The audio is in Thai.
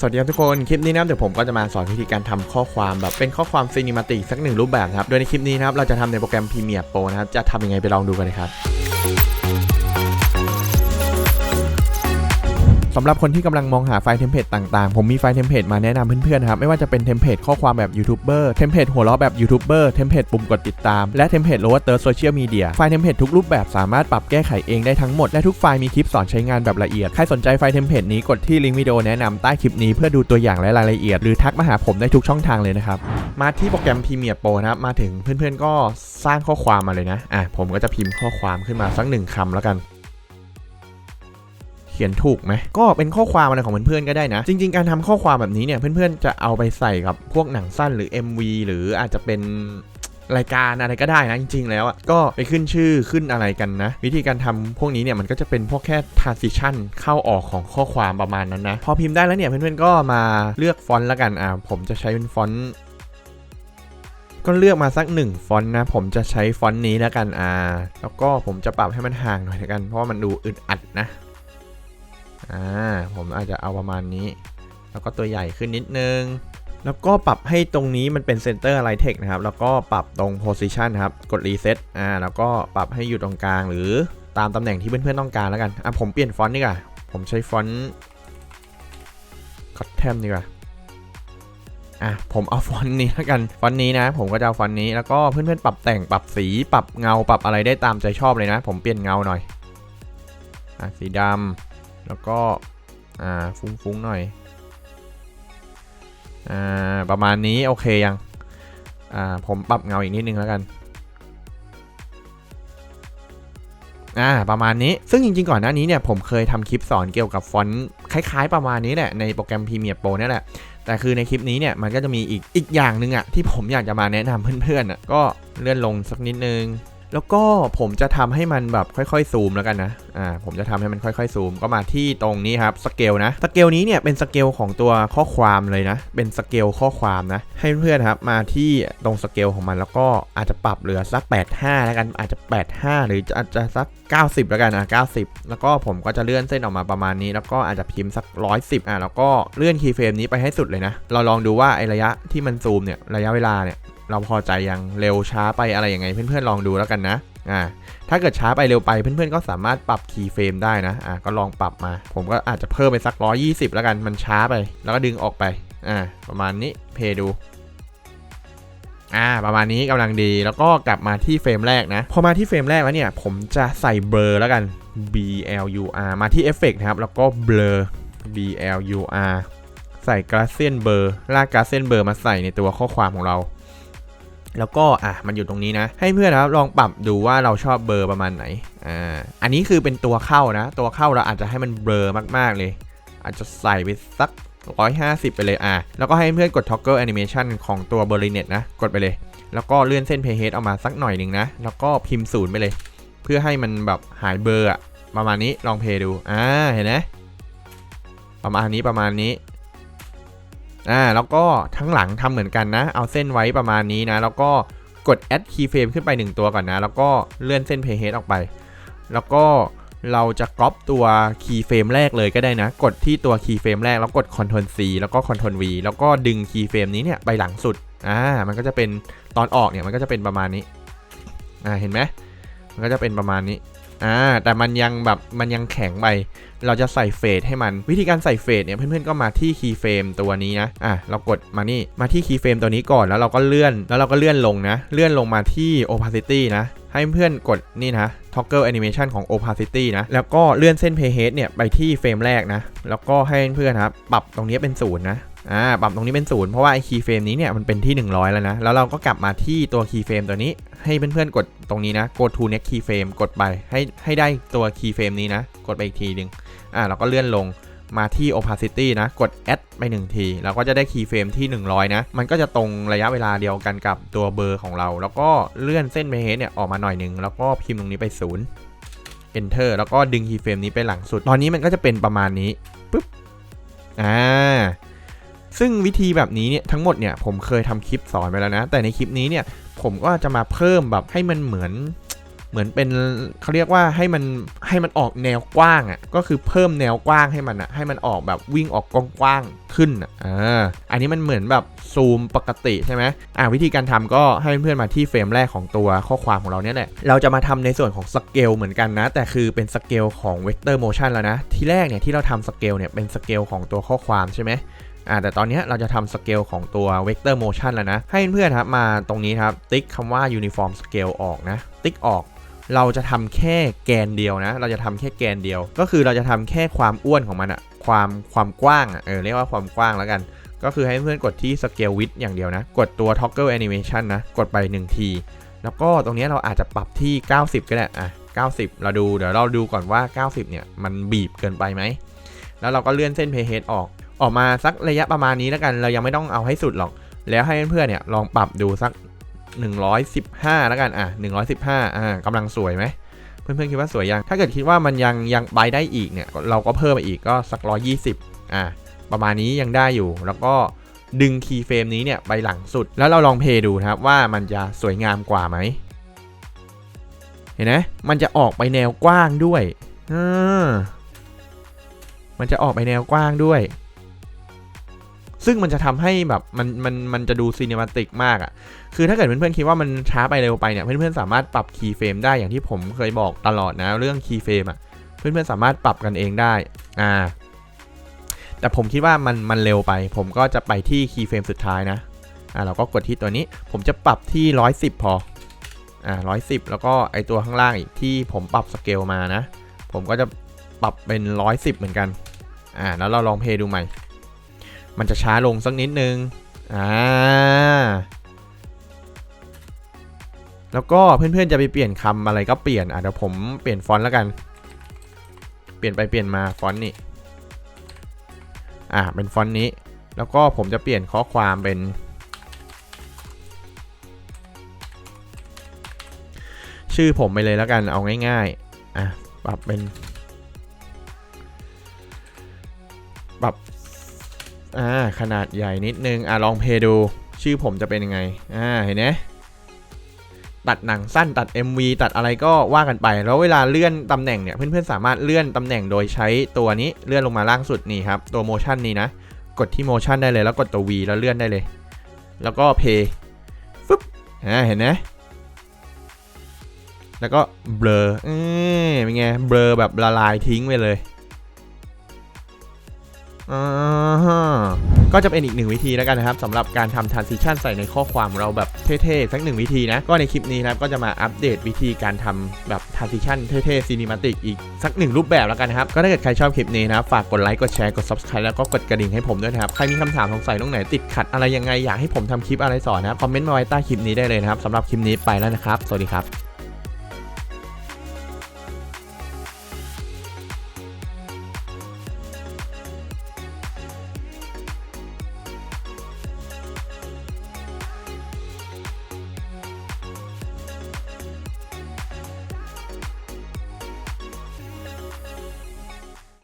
สวัสดีครับทุกคน คลิปนี้นะเดี๋ยวผมก็จะมาสอนวิธีการทำข้อความแบบเป็นข้อความซีนิมาติกสักหนึ่งรูปแบบครับ โดยในคลิปนี้นะครับเราจะทำในโปรแกรม Premiere Pro นะครับ จะทำยังไงไปลองดูกันเลยครับ สำหรับคนที่กำลังมองหาไฟล์เทมเพลตต่างๆ ผมมีไฟล์เทมเพลตมาแนะนำเพื่อนๆนะครับ ไม่ว่าจะเป็นเทมเพลตข้อความแบบยูทูบเบอร์เทมเพลตหัวเราะแบบยูทูบเบอร์เทมเพลตปุ่มกดติดตาม และเทมเพลตโลว์เตอร์โซเชียลมีเดียไฟล์เทมเพลตทุกรูปแบบสามารถปรับแก้ไขเองได้ทั้งหมด และทุกไฟล์มีคลิปสอนใช้งานแบบละเอียด ใครสนใจไฟล์เทมเพลตนี้กดที่ลิงก์วิดีโอแนะนำใต้คลิปนี้เพื่อดูตัวอย่างและรายละเอียด หรือทักมาหาผมได้ทุกช่องทางเลยนะครับมาที่โปรแกรม Premiere Pro นะครับมาถึงเพื่อนๆก็สร้างข้อความมาเลยนะอะผมก็จะพิมพ์ข้อความขึ้นมาสักหนึ่งคำแล้วกัน ขียนถูกไหมก็เป็นข้อความอะไรของเพื่อนๆก็ได้นะ จริง ๆ การทำข้อความแบบนี้เนี่ยเพื่อนๆจะเอาไปใส่กับพวกหนังสั้นหรือ MV หรืออาจจะเป็นรายการอะไรก็ได้นะจริง ๆ แล้วอะก็ไปขึ้นชื่อขึ้นอะไรกันนะ วิธีการทำพวกนี้เนี่ยมันก็จะเป็นพวกแค่ transition เข้าออกของข้อความประมาณนั้นนะ พอพิมพ์ได้แล้วเนี่ยเพื่อนๆก็มาเลือกฟอนต์แล้วกันอ่าผมจะใช้เป็นฟอนต์ก็เลือกมาสักหนึ่งฟอนต์นะ ผมจะใช้ฟอนต์นี้แล้วกันอ่าแล้วก็ผมจะปรับให้มันห่างหน่อยแล้วกัน เพราะว่ามันดูอึดอัดนะ อ่าผมอาจจะเอาประมาณนี้ แล้วก็ตัวใหญ่ขึ้นนิดนึง แล้วก็ปรับให้ตรงนี้มันเป็นเซนเตอร์ไลท์เทคนะครับ แล้วก็ปรับตรงโพซิชันครับ กดรีเซ็ตอ่าแล้วก็ปรับให้อยู่ตรงกลาง หรือตามตำแหน่งที่เพื่อนๆต้องการแล้วกันอะผมเปลี่ยนฟอนต์ดีกว่าผมใช้ฟอนต์คอตแทมดีกว่าอะผมเอาฟอนต์นี้แล้วกันฟอนต์นี้นะ ผมก็จะเอาฟอนต์นี้แล้วก็เพื่อนๆปรับแต่งปรับสีปรับเงาปรับอะไรได้ตามใจชอบเลยนะ ผมเปลี่ยนเงาหน่อยอะสีดำ แล้วก็อ่าฟุ้งๆหน่อยอ่าประมาณนี้โอเคยังอ่าผมปรับเงาอีกนิดนึงแล้วกันอ่าประมาณนี้ซึ่งจริงๆก่อนหน้านี้เนี่ยผมเคยทำคลิปสอนเกี่ยวกับฟอนต์คล้ายๆ ประมาณนี้แหละในโปรแกรม Premiere Pro นี่แหละแต่คือในคลิปนี้เนี่ยมันก็จะมีอีกอีกอย่างหนึ่งอะที่ผมอยากจะมาแนะนำเพื่อนๆอะก็เลื่อนลงสักนิดนึง แล้วก็ผมจะทำให้มันแบบค่อยๆซูมแล้วกันนะ อ่า ผมจะทำให้มันค่อยๆซูม ก็มาที่ตรงนี้ครับ สเกลนะ สเกลนี้เนี่ยเป็นสเกลของตัวข้อความเลยนะ เป็นสเกลข้อความนะ ให้เพื่อนครับมาที่ตรงสเกลของมันแล้วก็อาจจะปรับเหลือสัก 85 แล้วกัน อาจจะ 85 หรืออาจจะสัก 90 แล้วกัน อะ 90 แล้วก็ผมก็จะเลื่อนเส้นออกมาประมาณนี้ แล้วก็อาจจะพิมพ์สัก 110 อะ แล้วก็เลื่อนคีย์เฟรมนี้ไปให้สุดเลยนะ เราลองดูว่าไอระยะที่มันซูมเนี่ย ระยะเวลาเนี่ย เราพอใจยังเร็วช้าไปอะไรยังไงเพื่อนๆลองดูแล้วกันนะอ่าถ้าเกิดช้าไปเร็วไปเพื่อนๆก็สามารถปรับคีย์เฟรมได้นะอ่าก็ลองปรับมา ผมก็อาจจะเพิ่มไปสัก 120 แล้วกันมันช้าไป แล้วก็ดึงออกไปอ่าประมาณนี้เพย์ดูอ่าประมาณนี้กำลังดีแล้วก็กลับมาที่เฟรมแรกนะ พอมาที่เฟรมแรกแล้วเนี่ยผมจะใส่เบลอแล้วกัน B L U R มาที่เอฟเฟกนะครับแล้วก็เบลอ B L U R ใส่กราเซียนเบอร์ลากกราเซียนเบอร์มาใส่ในตัวข้อความของเรา แล้วก็อะมันอยู่ตรงนี้นะ ให้เพื่อนนะครับลองปรับดูว่าเราชอบเบอร์ประมาณไหนอ่าอันนี้คือเป็นตัวเข้านะ ตัวเข้าเราอาจจะให้มันเบลอมากๆเลย อาจจะใส่ไปสัก 150 ไปเลยอะแล้วก็ให้เพื่อนกด toggle animation ของตัว b e r l i n e t นะ กดไปเลย แล้วก็เลื่อนเส้น playhead ออกมาสักหน่อยหนึ่งนะ แล้วก็พิมพ์ศูนย์ไปเลย เพื่อให้มันแบบหายเบอร์อะประมาณนี้ลองเพย์ดูอ่าเห็นไหมประมาณนี้ประมาณนี้ อ่าแล้วก็ทั้งหลังทำเหมือนกันนะ เอาเส้นไว้ประมาณนี้นะ แล้วก็กด add keyframe ขึ้นไป 1 ตัวก่อนนะ แล้วก็เลื่อนเส้น playhead ออกไป แล้วก็เราจะก๊อปตัว keyframe แรกเลยก็ได้นะ กดที่ตัว keyframe แรกแล้วกด Ctrl C แล้วก็ Ctrl V แล้วก็ดึง keyframe นี้เนี่ยไปหลังสุดอ่ามันก็จะเป็นตอนออกเนี่ยมันก็จะเป็นประมาณนี้อ่าเห็นไหมมันก็จะเป็นประมาณนี้ อ่าแต่มันยังแบบมันยังแข็งไป เราจะใส่เฟดให้มัน วิธีการใส่เฟดเนี่ยเพื่อนๆก็มาที่คีย์เฟรมตัวนี้นะอะเรากดมานี่มาที่คีย์เฟรมตัวนี้ก่อนแล้วเราก็เลื่อนแล้วเราก็เลื่อนลงนะ เลื่อนลงมาที่ opacity นะ ให้เพื่อนกดนี่นะ toggle animation ของ opacity นะ แล้วก็เลื่อนเส้น playhead เนี่ยไปที่เฟรมแรกนะ แล้วก็ให้เพื่อนๆครับปรับตรงนี้เป็นศูนย์นะ อ่าปรับตรงนี้เป็นศูนย์เพราะว่าไอ้คีย์เฟรมนี้เนี่ยมันเป็นที่ 100 แล้วนะ แล้วเราก็กลับมาที่ตัวคีย์เฟรมตัวนี้ ให้เพื่อนๆกดตรงนี้นะ go to next keyframe กดไปให้ให้ได้ตัวคีย์เฟรมนี้นะ กดไปอีกทีหนึ่งอ่าเราก็เลื่อนลงมาที่ opacity นะ กด add ไป 1 ทีเราก็จะได้ keyframe ที่ 100 นะ มันก็จะตรงระยะเวลาเดียวกันกับตัวเบอร์ของเรา แล้วก็เลื่อนเส้น p a y h e a d เนี่ยออกมาหน่อยหนึ่งแล้วก็พิมพ์ตรงนี้ไป 0 enter แล้วก็ดึง keyframe นี้ไปหลังสุด ตอนนี้มันก็จะเป็นประมาณนี้ปุ๊บอ่า ซึ่งวิธีแบบนี้เนี่ยทั้งหมดเนี่ยผมเคยทำคลิปสอนไปแล้วนะ แต่ในคลิปนี้เนี่ยผมก็จะมาเพิ่มแบบให้มันเหมือนเหมือนเป็นเขาเรียกว่าให้มันให้มันออกแนวกว้างอะ่ะก็คือเพิ่มแนวกว้างให้มันอะ่ะให้มันออกแบบวิ่งออกกว้างขึ้นอะอ่าอันนี้มันเหมือนแบบซูมปกติใช่ไหมอ่าวิธีการทำก็ให้เพื่อนมาที่เฟรมแรกของตัวข้อความของเราเนี่ยแหละเราจะมาทำในส่วนของสเกลเหมือนกันนะ แต่คือเป็นสเกลของเวกเตอร์โมชันแล้วนะ ที่แรกเนี่ยที่เราทำสเกลเนี่ยเป็นสเกลของตัวข้อความใช่ไหม อ่าแต่ตอนนี้เราจะทำสเกลของตัว Vector Motion แล้วนะ ให้เพื่อนๆครับมาตรงนี้ครับ ติ๊กคำว่า Uniform Scale ออกนะ ติ๊กออกเราจะทำแค่แกนเดียวนะ เราจะทำแค่แกนเดียว ก็คือเราจะทำแค่ความอ้วนของมันอะความความกว้างอะเออเรียกว่าความกว้างแล้วกัน ก็คือให้เพื่อนกดที่ Scale Width อย่างเดียวนะ กดตัว Toggle Animation นะ กดไป 1 ที แล้วก็ตรงนี้เราอาจจะปรับที่ 90 ก็ได้อะ90 เราดู เดี๋ยวเราดูก่อนว่า 90 เนี่ย มันบีบเกินไปไหม แล้วเราก็เลื่อนเส้น Playhead ออก ออกมาสักระยะประมาณนี้แล้วกัน เรายังไม่ต้องเอาให้สุดหรอก แล้วให้เพื่อนเนี่ยลองปรับดูสัก 115 แล้วกันอะ 115อ่ากำลังสวยไหมเพื่อนๆคิดว่าสวยยัง ถ้าเกิดคิดว่ามันยังยังไปได้อีกเนี่ยเราก็เพิ่มไปอีกก็สัก 120อะประมาณนี้ยังได้อยู่ แล้วก็ดึงคีย์เฟรมนี้เนี่ยไปหลังสุด แล้วเราลองเพย์ดูนะครับว่ามันจะสวยงามกว่าไหมเห็นไหมมันจะออกไปแนวกว้างด้วยอ่ามันจะออกไปแนวกว้างด้วย ซึ่งมันจะทำให้แบบมันมันมันจะดูซีเนมาติกมากอะ่ะ คือถ้าเกิดเพื่อนๆคิดว่ามันช้าไปเร็วไปเนี่ยเพื่อนๆสามารถปรับคีย์เฟรมได้อย่างที่ผมเคยบอกตลอดนะเรื่องคีย์เฟรมอะเพื่อนๆสามารถปรับกันเองได้อ่าแต่ผมคิดว่ามันมันเร็วไป ผมก็จะไปที่คีย์เฟรมสุดท้ายนะอ่าเราก็กดที่ตัวนี้ผมจะปรับที่ 110 พออ่า110 แล้วก็ไอตัวข้างล่างอีกที่ผมปรับสเกลมานะ ผมก็จะปรับเป็น 110 เหมือนกันอ่าแล้วเราลองเพย์ดูใหม่ มันจะช้าลงสักนิดนึง อ่า แล้วก็เพื่อนๆจะไปเปลี่ยนคำอะไรก็เปลี่ยน อะเดี๋ยวผมเปลี่ยนฟอนต์แล้วกัน เปลี่ยนไปเปลี่ยนมาฟอนต์นี่ อ่าเป็นฟอนต์นี้ แล้วก็ผมจะเปลี่ยนข้อความเป็นชื่อผมไปเลยแล้วกันเอาง่ายๆ อะ ปรับเป็น ปรับ อ่าขนาดใหญ่นิดนึงอะลองเพย์ดูชื่อผมจะเป็นยังไงอ่าเห็นไหมตัดหนังสั้นตัด MV ตัดอะไรก็ว่ากันไป แล้วเวลาเลื่อนตำแหน่งเนี่ยเพื่อนๆสามารถเลื่อนตำแหน่งโดยใช้ตัวนี้เลื่อนลงมาล่างสุดนี่ครับตัว motion นี้นะ กดที่ motion ได้เลยแล้วกดตัว V แล้วเลื่อนได้เลย แล้วก็ play ฟึบอ่าเห็นไหมแล้วก็เบลอเออเป็นไงเบลอแบบละลายทิ้งไปเลย อ่าก็จะเป็นอีกหนึ่งวิธีแล้วกันนะครับสำหรับการทำ transition ใส่ในข้อความเราแบบเท่ๆสักหนึ่งวิธีนะ ก็ในคลิปนี้นะครับก็จะมาอัปเดตวิธีการทำแบบ transition เท่ๆ cinematic อีกสักหนึ่งรูปแบบแล้วกันนะครับ ก็ถ้าเกิดใครชอบคลิปนี้นะฝากกดไลค์กดแชร์กด subscribe แล้วก็กดกระดิ่งให้ผมด้วยนะครับ ใครมีคำถามสงสัยตรงไหนติดขัดอะไรยังไงอยากให้ผมทำคลิปอะไรสอนนะคอมเมนต์มาไว้ใต้คลิปนี้ได้เลยนะครับสำหรับคลิปนี้ไปแล้วนะครับ สวัสดีครับ